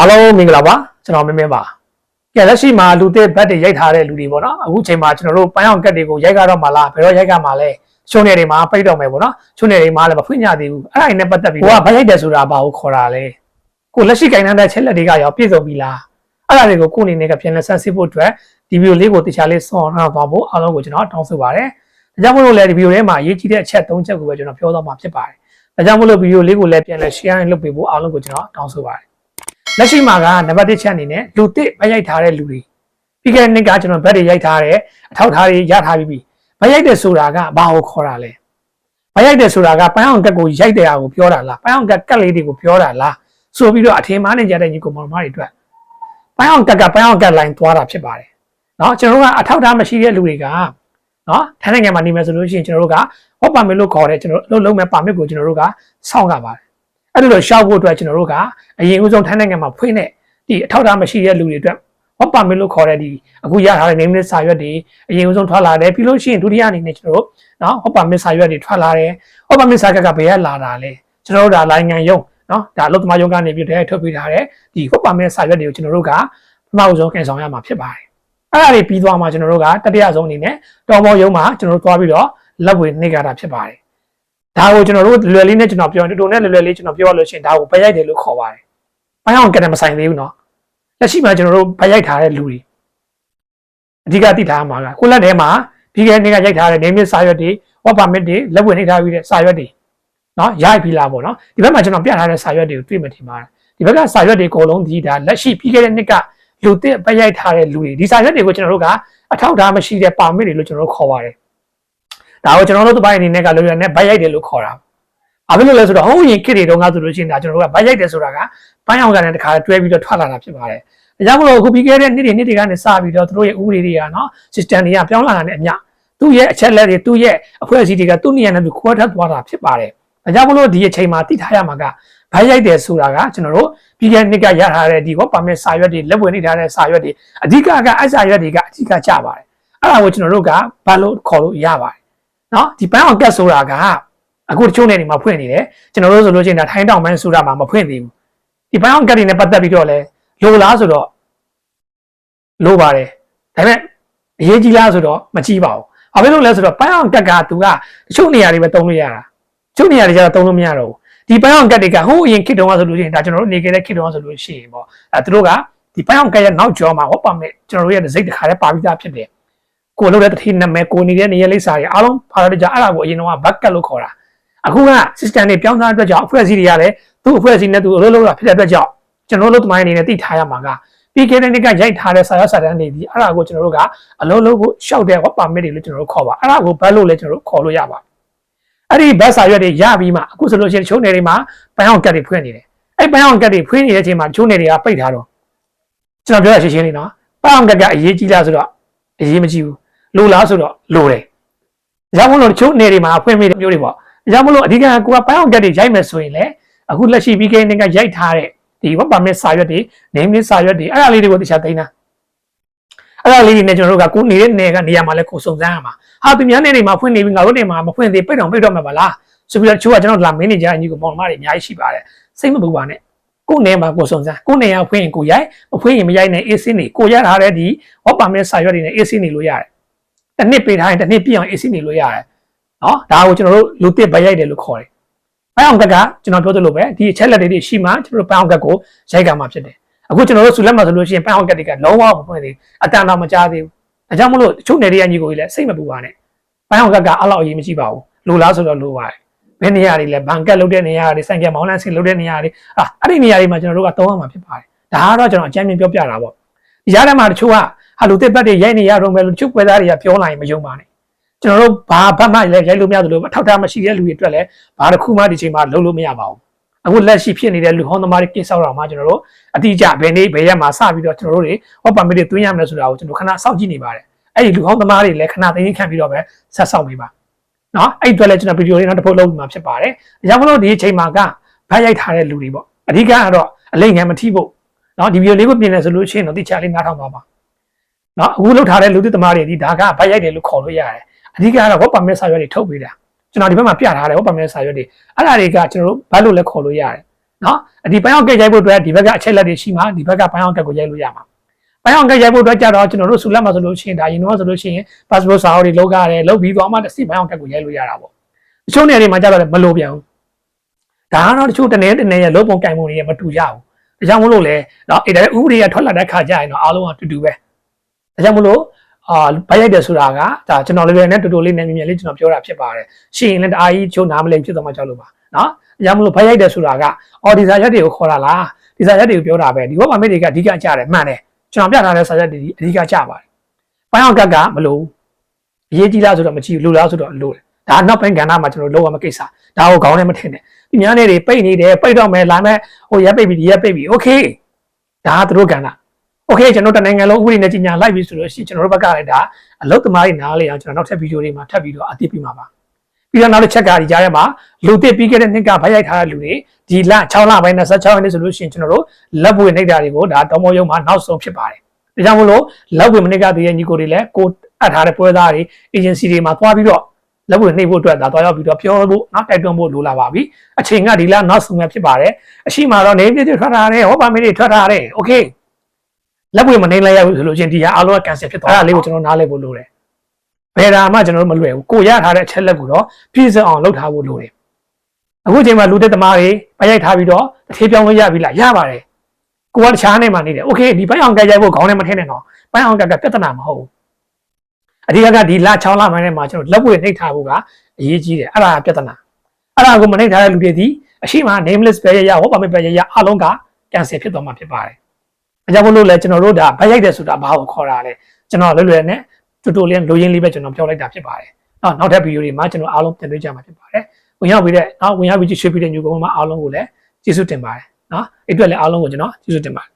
အားလုံးမင်္ဂလာပါကျွန်တော်မင်းမင်းပါကဲလက်ရှိမှာလူသစ်ဘတ်တွေရိုက်ထားတဲ့လူတွေပေါ့နော်အခုချိန်မှာကျွန်တော်တို့ပန်းအောင်ကတ်တွေကိုရိုက်ကြတော့မှလားဘယ်တော့ရိုက်ကမှလဲချုံနေတွေမှာပိတ်တော့မယ်ပေါ့နော်ချုံနေတွေမှာလည်းမဖွင့်ညသေးဘူးအဲ့ဒါနဲ့ပတ်သက်ပြီးကိုကဘတ်ရိုက်တယ်ဆိုတာဘာကိုခေါ်တာလဲကိုလက်ရှိကင်နှန်းတဲ့ချက်လက်တွေကရောပြည့်စုံပြီလားအဲ့ဒါတွေကိုကိုအနေနဲ့ကပြန်လက်ဆန်းစစ်ဖို့အတွက်ဒီဗီဒီယိုလေးကိုတခြားလေးဆောင်းထားသွားဖို့အားလုံးကိုကျွန်တော်တောင်းဆိုပါတယ်ဒါကြောင့်မလို့လည်းဒီဗီဒီယိုထဲမှာအရေးကြီးတဲ့အချက်၃ချက်ကိုပဲကျွန်တော်ပြောသွားမှာဖြစ်ပါတယ်ဒါကြောင့်မလို့ဗီဒီယိုလေးကိုလည်းပြန်လဲ share လုပ်ပေးဖို့အားလုံးကိုကျွန်တော်တောင်းဆိုပါတယ် လက်ရှိမှာကနံပါတ်1ချက်အနေနဲ့လူတစ်ဘက်ရိုက်ထားတဲ့လူတွေပြီးခဲ့တဲ့နှစ်ကကျွန်တော်ဘက်တွေရိုက်ထားတယ်အထောက်ထားတွေရထားပြီးပြီဘက်ရိုက်တယ်ဆိုတာကဘာကိုခေါ်တာလဲဘက်ရိုက်တယ်ဆိုတာကပန်းအောင်ကက်ကိုရိုက်တဲ့အရာကိုပြောတာလားပန်းအောင်ကက်ကက်လေးတွေကိုပြောတာလားဆိုပြီးတော့အထင်မှားနေကြတဲ့ညီကောင်မောင်မတွေအတွက်ပန်းအောင်ကက်ကပန်းအောင်ကက်လိုင်းသွားတာဖြစ်ပါတယ်နော်ကျွန်တော်တို့ကအထောက်ထားမရှိတဲ့လူတွေကနော်ထိုင်းနိုင်ငံမှာနေမယ်ဆိုလို့ရှိရင်ကျွန်တော်တို့ကဟောပါမယ်လို့ခေါ်တယ်ကျွန်တော်တို့အလုပ်လုပ်မဲ့ပါမစ်ကိုကျွန်တော်တို့ကစောင့်ရပါတယ် အဲ့လိုရှောက်ဖို့အတွက်ကျွန်တော်တို့ကအရင်ဦးဆုံးထိုင်းနိုင်ငံမှာဖွင့်တဲ့ဒီအထောက်အထားမရှိတဲ့လူတွေအတွက်ဟောပါမစ်လို့ခေါ်တဲ့ဒီအခုရထားတဲ့ name list စာရွက်တွေအရင်ဦးဆုံးထွက်လာတယ်ပြီးလို့ရှိရင်ဒုတိယအနေနဲ့ကျွန်တော်တို့နော်ဟောပါမစ်စာရွက်တွေထွက်လာတယ်ဟောပါမစ်စာကကဘယ်ကလာတာလဲကျွန်တော်တို့ဒါနိုင်ငံယုံနော်ဒါအလုပ်သမားယုံကနေပြီးတဲ့ထုတ်ပေးထားတဲ့ဒီဟောပါမစ်စာရွက်တွေကိုကျွန်တော်တို့ကပထမဆုံးကန်ဆောင်ရမှာဖြစ်ပါတယ်အဲ့ဒါတွေပြီးသွားမှကျွန်တော်တို့ကတတိယဆုံးအနေနဲ့တော်မောယုံမှာကျွန်တော်တို့သွားပြီးတော့လက်ဝေနှိပ်ကြတာဖြစ်ပါတယ် ဒါကိုကျွန်တော်တို့လွယ်လေးနဲ့ကျွန်တော်ပြောရင်တူတူနဲ့လွယ်လွယ်လေးကျွန်တော်ပြောရလို့ရှိရင်ဒါကိုဘက်ရိုက်တယ်လို့ခေါ်ပါတယ်။ဘိုင်းအောင်ကလည်းမဆိုင်သေးဘူးနော်။လက်ရှိမှာကျွန်တော်တို့ဘက်ရိုက်ထားတဲ့လူတွေအဓိကသိထားမှာကကိုလက်ထဲမှာပြီးခဲ့တဲ့နေ့ကရိုက်ထားတဲ့ name စာရွက်တွေဝတ်ပါမစ်တွေလက်ဝင်နေထားပြီးတဲ့စာရွက်တွေနော်ရိုက်ပြီးလာပေါ့နော်ဒီဘက်မှာကျွန်တော်ပြထားတဲ့စာရွက်တွေကိုတွေ့မှထင်ပါတယ်ဒီဘက်ကစာရွက်တွေအကုန်လုံးဒီဒါလက်ရှိပြီးခဲ့တဲ့နှစ်ကလူသစ်ပတ်ရိုက်ထားတဲ့လူတွေဒီစာရွက်တွေကိုကျွန်တော်တို့ကအထောက်အထားမရှိတဲ့ပါမစ်တွေလို့ကျွန်တော်တို့ခေါ်ပါတယ် ဒါကိုကျွန်တော်တို့တပိုင်းအနေနဲ့ကလွယ်လွယ်နဲ့ဗရိုက်တယ်လို့ခေါ်တာဘာဖြစ်လို့လဲဆိုတော့ဟိုးရင်ခစ်တွေတုန်းကဆိုလို့ရှိရင်ဒါကျွန်တော်တို့ကဗိုက်ရိုက်တယ်ဆိုတာကပန်းအောင်ကလည်းတခါတွဲပြီးတော့ထွက်လာတာဖြစ်ပါတယ်။ဒါကြောင့်မလို့အခုပြီးခဲ့တဲ့နှစ်တွေနှစ်တွေကနေစပြီးတော့သူတို့ရဲ့ဥပဒေတွေကနော် system တွေကပြောင်းလာတာနဲ့အမျှသူ့ရဲ့အချက်လက်တွေသူ့ရဲ့အဖွဲ့အစည်းတွေကသူ့နေရာနဲ့သူခွဲထွက်သွားတာဖြစ်ပါတယ်။ဒါကြောင့်မလို့ဒီအချိန်မှာသိထားရမှာကဗိုက်ရိုက်တယ်ဆိုတာကကျွန်တော်တို့ပြီးခဲ့တဲ့နှစ်ကရထားတဲ့ဒီ work permit စာရွက်တွေလက်ဝင်နေထားတဲ့စာရွက်တွေအဓိကကအစာရွက်တွေကအဓိကကြပါတယ်။အဲ့ဒါကိုကျွန်တော်တို့ကဘာလို့ခေါ်လို့ရပါတယ်။ နော်ဒီပန်းအောင်ကက်ဆိုတာကအခုတချို့နေနေမှာဖွင့်နေတယ်ကျွန်တော်တို့ဆိုလို့ချင်းဒါထိုင်းတောင်မန်းဆိုတာမှာမဖွင့်သေးဘူးဒီဘိုင်းအောင်ကတ်တွေနဲ့ပတ်သက်ပြီးတော့လဲလိုလားဆိုတော့လိုပါတယ်ဒါပေမဲ့အရေးကြီးလားဆိုတော့မကြီးပါဘူးဘာဖြစ်လို့လဲဆိုတော့ဘိုင်းအောင်ကတ်ကသူကတချို့နေရာတွေပဲတုံးလို့ရတာတချို့နေရာတွေကျတော့တုံးလို့မရတော့ဘူးဒီဘိုင်းအောင်ကတ်တွေကဟိုးအရင်ခေတ်တုန်းကဆိုလို့ချင်းဒါကျွန်တော်တို့နေခဲ့တဲ့ခေတ်တုန်းကဆိုလို့ရှိရင်ပေါ့အဲသူတို့ကဒီဘိုင်းအောင်ကတ်ရဲ့နောက်ကျော်မှာဟောပါမယ်ကျွန်တော်တို့ရဲ့စိတ်တစ်ခါတည်းပါပြီးသားဖြစ်တယ် ကိုလို့တဲ့တတိနာမည်ကိုနေတဲ့နေရာလိပ်စာတွေအားလုံးပါတော့ကြအဲ့ဒါကိုအရင်တော့ဘက်ကတ်လို့ခေါ်တာအခုက system တွေပြောင်းသားအတွက်ကြောင့်အဖွဲ့အစည်းတွေကလည်းသူ့အဖွဲ့အစည်းနဲ့သူအလုပ်လုပ်တာဖြစ်တဲ့အတွက်ကြောင့်ကျွန်တော်တို့သမိုင်းအနေနဲ့သိထားရမှာကပြီးခဲ့တဲ့နှစ်ကရိုက်ထားတဲ့စာရွက်စာတမ်းတွေဒီအဲ့ဒါကိုကျွန်တော်တို့ကအလုပ်လုပ်ဖို့ရှောက်တဲ့ work permit တွေလို့ကျွန်တော်တို့ခေါ်ပါအဲ့ဒါကိုဘတ်လို့လည်းကျွန်တော်တို့ခေါ်လို့ရပါအဲ့ဒီဘတ်စာရွက်တွေရပြီးမှအခုဆိုလို့ရှိရင်ချိုးနယ်တွေမှာပန်းအောင်ကတ်တွေဖွင့်နေတယ်အဲ့ပန်းအောင်ကတ်တွေဖွင့်နေတဲ့အချိန်မှာချိုးနယ်တွေကပိတ်ထားတော့ကျွန်တော်ပြောရရှင်းရှင်းလေးနော်ပန်းအောင်ကတ်ကအရေးကြီးလားဆိုတော့အရေးမကြီးဘူး လိုလားဆိုတော့လိုတယ်ဒါကြောင့်မလို့ချိုးနယ်တွေမှာဖွင့်မိတဲ့မျိုးတွေပေါ့ဒါကြောင့်မလို့အဓိကကိုကပန်းအောင်ကတ်တွေရိုက်မယ်ဆိုရင်လည်းအခုလက်ရှိပြီးကိန်းကရိုက်ထားတဲ့ဒီ web permit စာရွက်တွေ name list စာရွက်တွေအဲ့ဒါလေးတွေကိုတခြားသိမ်းတာအဲ့ဒါလေးတွေနဲ့ကျွန်တော်တို့ကကိုနေတဲ့နယ်ကနေရာမှာလည်းကိုစုံစမ်းရမှာဟာသူများနေနေမှာဖွင့်နေပြီငါတို့နေမှာမဖွင့်သေးပိတ်တော့ပိတ်တော့မှာပါလားဆိုပြီးတော့ချိုးကကျွန်တော်လာမင်းနေကြအညီကိုမောင်မတွေအများကြီးရှိပါတယ်စိတ်မပူပါနဲ့ကိုနေမှာကိုစုံစမ်းကိုနေရဖွင့်ရင်ကိုရိုက်မဖွင့်ရင်မရိုက်နဲ့ AC နေကိုရထားတဲ့ဒီ web permit စာရွက်တွေနဲ့ AC နေလို့ရတယ် တစ်နှစ်ပေးထားရင်တစ်နှစ်ပြည့်အောင် AC နေလို့ရတယ်နော်ဒါကိုကျွန်တော်တို့လူတစ်ဗရိုက်တယ်လို့ခေါ်တယ်။ဘိုင်အောင်ကက်ကကျွန်တော်ပြောသလိုပဲဒီအချက်လက်တွေရှိမှကျွန်တော်တို့ဘိုင်အောင်ကက်ကိုရိုက်ကမှာဖြစ်တယ်။အခုကျွန်တော်တို့ဆူလက်မှာဆိုလို့ရှိရင်ဘိုင်အောင်ကက်တွေကလုံးဝမဖွင့်သေးဘူး။အတန်တော့မကြားသေးဘူး။ဒါကြောင့်မလို့တချို့နေရညီကိုကြီးလည်းစိတ်မပူပါနဲ့။ဘိုင်အောင်ကက်ကအဲ့လောက်အရေးမကြီးပါဘူး။လိုလားဆိုတော့လိုပါတယ်။ဘယ်နေရာတွေလဲဘန်ကက်လုပ်တဲ့နေရာတွေစိုင်ကက်မောင်းလန်းစင်လုပ်တဲ့နေရာတွေအာအဲ့ဒီနေရာတွေမှာကျွန်တော်တို့ကသုံးရမှာဖြစ်ပါတယ်။ဒါကတော့ကျွန်တော်အကြမ်းမြင်ပြောပြတာပေါ့။ ဒီကြားထဲမှာတချို့ကဟာလူတစ်ပတ်တွေရိုက်နေရတော့မယ်လို့တချို့ပွဲသားတွေကပြောလာရင်မယုံပါနဲ့။ကျွန်တော်တို့ဘာဘတ်မှလည်းရိုက်လို့မရသလိုအထောက်အထားမရှိတဲ့လူတွေအတွက်လည်းဘာတစ်ခုမှဒီချိန်မှာလုပ်လို့မရပါဘူးအခုလက်ရှိဖြစ်နေတဲ့လူဟောင်းသမားတွေကိစ္စတော့မှကျွန်တော်တို့အတိအကျဘယ်နေ့ဘယ်ရက်မှာစပြီးတော့ကျွန်တော်တို့တွေဟောပါမစ်တွေတွင်းရမလဲဆိုတာကိုကျွန်တော်ခဏစောင့်ကြည့်နေပါတယ်အဲ့ဒီလူဟောင်းသမားတွေလည်းခဏသိသိခံပြီးတော့ပဲဆက်ဆောင်ပေးပါနော်အဲ့ဒီအတွက်လည်းကျွန်တော်ဗီဒီယိုလေးနောက်တစ်ပုတ်လုပ်ပြီးမှဖြစ်ပါတယ်ဒါကြောင့်မလို့ဒီအချိန်မှာကဗတ်ရိုက်ထားတဲ့လူတွေပေါ့အဓိကကတော့အလိမ့်ငံမထိဖို့ နော်ဒီဗီဒီယိုလေးကိုပြင်လဲဆိုလို့ရှိရင်တော့တိကျလေးနားထောင်ပါပါနော်အခုလောက်ထားတဲ့လူသစ်သမားတွေဒီဒါကဗတ်ရိုက်တယ်လို့ခေါ်လို့ရတယ်အဓိကကတော့ web permit စာရွက်တွေထုတ်ပေးတာကျွန်တော်ဒီဘက်မှာပြထားတယ် web permit စာရွက်တွေအဲ့ဒါတွေကကျွန်တော်တို့ဘာလို့လဲခေါ်လို့ရတယ်နော်ဒီပိုင်းအောင်ကက်ရိုက်ဖို့အတွက်ဒီဘက်ကအချက်လက်တွေရှိမှဒီဘက်ကပိုင်းအောင်ကက်ကိုရိုက်လို့ရမှာပိုင်းအောင်ကက်ရိုက်ဖို့အတွက်ကြတော့ကျွန်တော်တို့ဆူလက်မှာဆိုလို့ရှိရင်ဒါရင်တော့ဆိုလို့ရှိရင် passport စာအုပ်တွေလောက်ရတယ်လောက်ပြီးသွားမှတစ်စီပိုင်းအောင်ကက်ကိုရိုက်လို့ရတာပေါ့တချို့နေရာတွေမှာကြတော့လည်းမလိုပြန်ဘူးဒါကတော့တချို့တနေ့တနေ့ရဲ့လုံးပုံကင်ပုံတွေမတူကြဘူး ဒါကြောင့်မလို့လေနော်အဲ့ဒါဥပဒေရထွက်လာတဲ့ခါကျရင်တော့အားလုံးကတူတူပဲဒါကြောင့်မလို့အာဗိုက်ရိုက်တယ်ဆိုတာကဒါကျွန်တော်လည်းလည်းတူတူလေးနဲ့မြင်မြင်လေးကျွန်တော်ပြောတာဖြစ်ပါတယ်ရှင်းရင်လည်းတအားကြီးချိုးနားမလည်ဖြစ်သွားမှကြောက်လို့ပါနော်ဒါကြောင့်မလို့ဗိုက်ရိုက်တယ်ဆိုတာကအော်ဒီစာရက်တွေကိုခေါ်တာလားဒီစာရက်တွေကိုပြောတာပဲဒီဘောပါမေတွေကအဓိကကြတယ်မှန်တယ်ကျွန်တော်ပြထားတဲ့စာရက်တွေအဓိကကြပါတယ်ဘိုင်းအောင်ကက်ကမလို့အရေးကြီးလားဆိုတော့မကြည့်ဘူးလူလားဆိုတော့လို့တယ် ဒါနောက်ပိုင်းကဏ္ဍမှာကျွန်တော်လောက်ရမယ့်ကိစ္စဒါကိုခေါင်းနဲ့မထင်နဲ့ဒီများနေတွေပိတ်နေတယ်ပိတ်တော့မယ်လာမယ်ဟိုရက်ပိတ်ပြီးဒီရက်ပိတ်ပြီးโอเคဒါကသူတို့ကဏ္ဍโอเคကျွန်တော်တနိုင်ငံလုံးဥပဒေနဲ့ကြီးညာလိုက်ပြီဆိုလို့ရှိရင်ကျွန်တော်တို့ဘက်ကလည်းဒါအလုတ်သမားတွေနားလေအောင်ကျွန်တော်နောက်ထပ်ဗီဒီယိုတွေမှာထပ်ပြီးတော့အသိပေးမှာပါပြီးတော့နောက်တစ်ချက်ကဒီကြားထဲမှာလူတစ်ပြီးခဲ့တဲ့နှစ်ကဖိုက်ရိုက်ထားတဲ့လူတွေဒီလ6လပိုင်း26ရက်နေ့ဆိုလို့ရှိရင်ကျွန်တော်တို့လက်ပွေနှိပ်တာတွေကိုဒါတောမောရုံမှာနောက်ဆုံးဖြစ်ပါတယ်ဒါကြောင့်မလို့လက်ပွေမနစ်ကတည်းကညီကိုတွေလည်းကိုအပ်ထားတဲ့ပွဲသားတွေ agency တွေမှာသွားပြီးတော့ လက်ပွေနှိပ်ဖို့အတွက်ဒါသွားရောက်ပြီးတော့ပြောဖို့နောက်တိုက်တွန်းဖို့လိုလာပါပြီအချိန်ကဒီလနောက်ဆုံးပဲဖြစ်ပါတယ်အရှိမတော့နေပြည့်ထွက်ထားတယ်ဟောပါမေးတွေထွက်ထားတယ်โอเคလက်ပွေမနှိပ်လိုက်ရဘူးဆိုလို့ချင်းဒီဟာအားလုံးက cancel ဖြစ်သွားတာအဲ့ဒါလေးကိုကျွန်တော်နားလည်ဖို့လိုတယ်ဘယ်ဒါမှကျွန်တော်တို့မလွယ်ဘူးကိုရထားတဲ့အချက်လက်ကိုတော့ပြည့်စုံအောင်လုပ်ထားဖို့လိုတယ်အခုချိန်မှာလူသက်သမားတွေပရိုက်ထားပြီးတော့တစ်ထေးပြောင်းလို့ရပြီလားရပါတယ်ကိုကတခြားနေမှာနေတယ်โอเคဒီပိုင်းအောင်ကြိုက်ကြိုက်ဖို့ခေါင်းနဲ့မထင်းနဲ့တော့ပိုင်းအောင်ကြိုက်ကပြဿနာမဟုတ်ဘူး အဓိကကဒီလ6လပိုင်းထဲမှာကျွန်တော်လက်ပွေနှိပ်ထားဖို့ကအရေးကြီးတယ်အဲ့ဒါကပြဿနာအဲ့ဒါကိုမနှိပ်ထားတဲ့လူတွေဒီအရှိမ nameless ပဲရရဟောပါမယ်ပဲရရအားလုံးက cancel ဖြစ်သွားမှာဖြစ်ပါတယ်အကြောင်းမလို့လဲကျွန်တော်တို့ဒါဗိုက်ရိုက်တယ်ဆိုတာဘာကိုခေါ်တာလဲကျွန်တော်လွယ်လွယ်နဲ့တူတူလေးလိုရင်းလေးပဲကျွန်တော်ပြောလိုက်တာဖြစ်ပါတယ်နောက်နောက်ထပ်ဗီဒီယိုတွေမှာကျွန်တော်အားလုံးပြန်တွေ့ကြမှာဖြစ်ပါတယ်ဝင်ရောက်ပြီးတဲ့နောက်ဝင်ရောက်ပြီးကြည့်ရှုပြီးတဲ့ညူကုန်းမှာအားလုံးကိုလည်းကျေးဇူးတင်ပါတယ်နော်အဲ့အတွက်လည်းအားလုံးကိုကျွန်တော်ကျေးဇူးတင်ပါတယ်